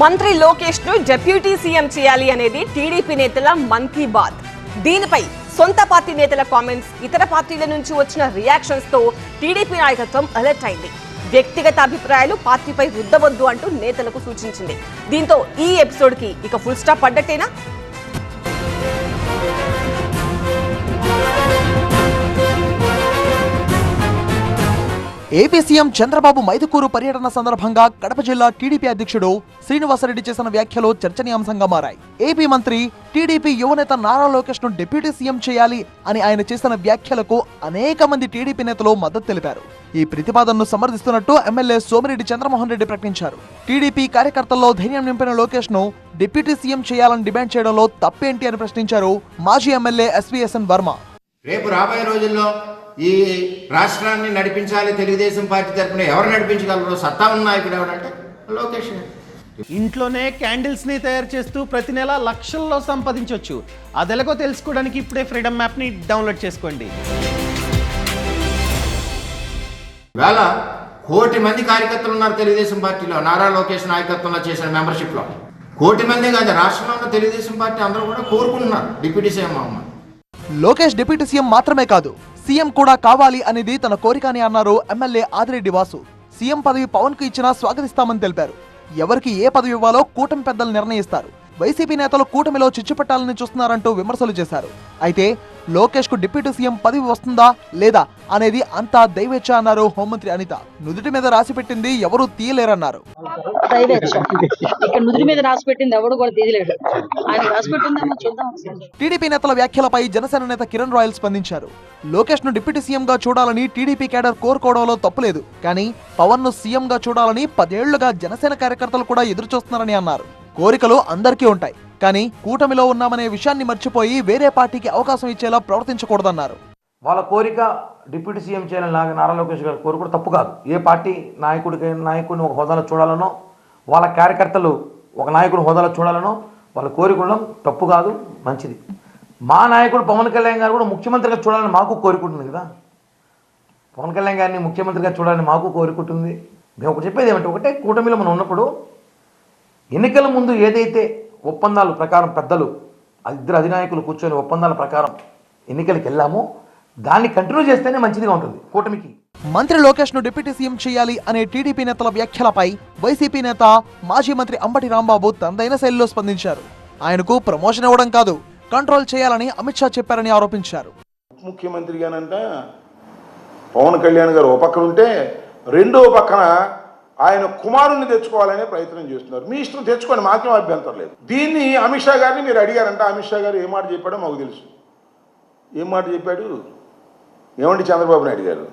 మంత్రి లోకేష్ను deputy CM చేయాలి అనేది టీడీపీ నేతల మన్ కీ బాత్. దీనిపై సొంత పార్టీ నేతల కామెంట్స్ ఇతర పార్టీల నుంచి వచ్చిన రియాక్షన్స్తో టీడీపీ నాయకత్వం అలర్ట్ అయింది. వ్యక్తిగత అభిప్రాయాలు పార్టీపై రుద్దవద్దు అంటూ నేతలకు సూచించింది. దీంతో ఈ ఎపిసోడ్కి ఇక ఫుల్ స్టాప్ పడ్డట్టేనా ఏపీ సీఎం చంద్రబాబు మైదుకూరు పర్యటన సందర్భంగా కడప జిల్లా టీడీపీ అధ్యక్షుడు శ్రీనివాసరెడ్డి చేసిన వ్యాఖ్యలు చర్చనీయాంశంగా మారాయి. ఏపీ మంత్రి టీడీపీ యువనేత నారా లోకేష్ను డిప్యూటీ సీఎం చేయాలి అని ఆయన చేసిన వ్యాఖ్యలకు అనేక మంది టీడీపీ నేతలు మద్దతు తెలిపారు. ఈ ప్రతిపాదనను సమర్థిస్తున్నట్టు ఎమ్మెల్యే సోమిరెడ్డి చంద్రమోహన్ రెడ్డి ప్రకటించారు. టీడీపీ కార్యకర్తల్లో ధైర్యం నింపిన లోకేష్ను డిప్యూటీ సీఎం చేయాలని డిమాండ్ చేయడంలో తప్పేంటి అని ప్రశ్నించారు మాజీ ఎమ్మెల్యే ఎస్వీఎస్ఎన్ వర్మ. రేపు రాబోయే రోజుల్లో ఈ రాష్ట్రాన్ని నడిపించాలి తెలుగుదేశం పార్టీ తరఫున ఎవరు నడిపించగలరు సత్తా ఉన్న నాయకుడు ఎవరంటే లోకేష్ ఇంట్లోనే క్యాండిల్స్ని తయారు చేస్తూ ప్రతి నెల లక్షల్లో సంపాదించవచ్చు అదెలాగో తెలుసుకోవడానికి ఇప్పుడే ఫ్రీడమ్ యాప్ని డౌన్లోడ్ చేసుకోండి. వేళ కోటి మంది కార్యకర్తలు ఉన్నారు తెలుగుదేశం పార్టీలో నారా లోకేష్ నాయకత్వంలో చేసిన మెంబర్షిప్లో. కోటి మంది కాదు రాష్ట్రంలో ఉన్న తెలుగుదేశం పార్టీ అందరూ కూడా కోరుకుంటున్నారు డిప్యూటీ సీఎం అమ్మ లోకేష్ డిప్యూటీ సీఎం మాత్రమే కాదు సీఎం కూడా కావాలి అనేది తన కోరిక అని అన్నారు ఎమ్మెల్యే ఆదిరెడ్డి వాసు. సీఎం పదవి పవన్కు ఇచ్చినా స్వాగతిస్తామని తెలిపారు. ఎవరికి ఏ పదవి ఇవ్వాలో కూటమి పెద్దలు నిర్ణయిస్తారు. వైసీపీ నేతలు కూటమిలో చిచ్చుపెట్టాలని చూస్తున్నారంటూ విమర్శలు చేశారు. అయితే లోకేష్కు డిప్యూటీ సీఎం పదవి వస్తుందా లేదా అనేది అంతా దైవేచ్ఛ అన్నారు హోంమంత్రి అనిత. నుదుటి మీద రాసి పెట్టింది ఎవరూ తీయలేరన్నారు. టీడీపీ నేతల వ్యాఖ్యలపై జనసేన నేత కిరణ్ రాయల్ స్పందించారు. లోకేష్ను డిప్యూటీ సీఎం గా చూడాలని టీడీపీ కేడర్ కోరుకోవడంలో తప్పులేదు. కానీ పవన్ను సీఎం గా చూడాలని పదేళ్ళుగా జనసేన కార్యకర్తలు కూడా ఎదురు చూస్తున్నారని అన్నారు. కోరికలు అందరికీ ఉంటాయి. కానీ కూటమిలో ఉన్నామనే విషయాన్ని మర్చిపోయి వేరే పార్టీకి అవకాశం ఇచ్చేలా ప్రవర్తించకూడదన్నారు. వాళ్ళ కోరిక డిప్యూటీ సీఎం చేయాలని నాగ- నారా లోకేష్ గారి కోరిక కూడా తప్పు కాదు. ఏ పార్టీ నాయకుడికి నాయకుడిని ఒక హోదాలో చూడాలనో వాళ్ళ కార్యకర్తలు ఒక నాయకుడు హోదాలో చూడాలనో వాళ్ళ కోరిక ఉండడం తప్పు కాదు మంచిది. మా నాయకుడు పవన్ కళ్యాణ్ గారు కూడా ముఖ్యమంత్రిగా చూడాలని మాకు కోరుకుంటుంది కదా. పవన్ కళ్యాణ్ గారిని ముఖ్యమంత్రిగా చూడాలని మాకు కోరుకుంటుంది మేము ఒకటి చెప్పేది ఏమంటే ఒకటే కూటమిలో మనం ఉన్నప్పుడు ఎన్నికల ముందు ఏదైతే ఒప్పందాల ప్రకారం పెద్దలు ఇద్దరు అధినాయకులు కూర్చొని ఒప్పందాల ప్రకారం ఎన్నికలకు వెళ్ళామో దాన్ని కంటిన్యూ చేస్తేనే మంచిదిగా ఉంటుంది కూటమికి. మంత్రి లోకేష్ను డిప్యూటీ సీఎం చేయాలి అనే టీడీపీ నేతల వ్యాఖ్యలపై వైసీపీ నేత మాజీ మంత్రి అంబటి రాంబాబు తనదైన శైలిలో స్పందించారు. ఆయనకు ప్రమోషన్ ఇవ్వడం కాదు కంట్రోల్ చేయాలని అమిత్ షా చెప్పారని ఆరోపించారు. ముఖ్యమంత్రిగానంట పవన్ కళ్యాణ్ గారు ఓ పక్కన ఉంటే రెండో పక్కన ఆయన కుమారుణ్ణి తెచ్చుకోవాలనే ప్రయత్నం చేస్తున్నారు. మీ ఇష్టం తెచ్చుకోండి మాకేం అభ్యంతరం లేదు. దీన్ని అమిత్ షా గారిని మీరు అడిగారంట అమిత్ షా గారు ఏ మాట చెప్పాడో మాకు తెలుసు. ఏం మాట చెప్పాడు? ఏమండి చంద్రబాబు నాయుడు గారు?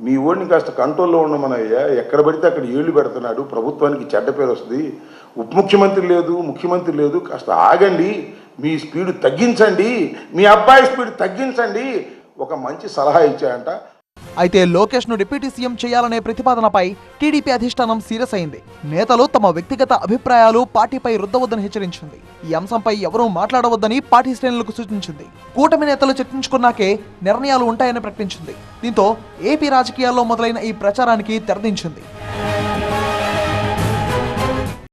మీ ఓడిని కాస్త కంట్రోల్లో ఉండమనయ్యా ఎక్కడ పడితే అక్కడ ఏళ్ళు పెడుతున్నాడు ప్రభుత్వానికి చెడ్డ పేరు వస్తుంది. ఉప ముఖ్యమంత్రి లేదు ముఖ్యమంత్రి లేదు కాస్త ఆగండి. మీ స్పీడ్ తగ్గించండి. మీ అబ్బాయి స్పీడ్ తగ్గించండి. ఒక మంచి సలహా ఇచ్చాయంట అయితే లోకేష్ను డిప్యూటీ సీఎం చేయాలనే ప్రతిపాదనపై టీడీపీ అధిష్టానం సీరియస్ అయింది. నేతలు తమ వ్యక్తిగత అభిప్రాయాలు పార్టీపై రుద్దవద్దని హెచ్చరించింది. ఈ అంశంపై ఎవరూ మాట్లాడవద్దని పార్టీ శ్రేణులకు సూచించింది. కూటమి నేతలు చర్చించుకున్నాకే నిర్ణయాలు ఉంటాయని ప్రకటించింది. దీంతో ఏపీ రాజకీయాల్లో మొదలైన ఈ ప్రచారానికి తెరదించింది.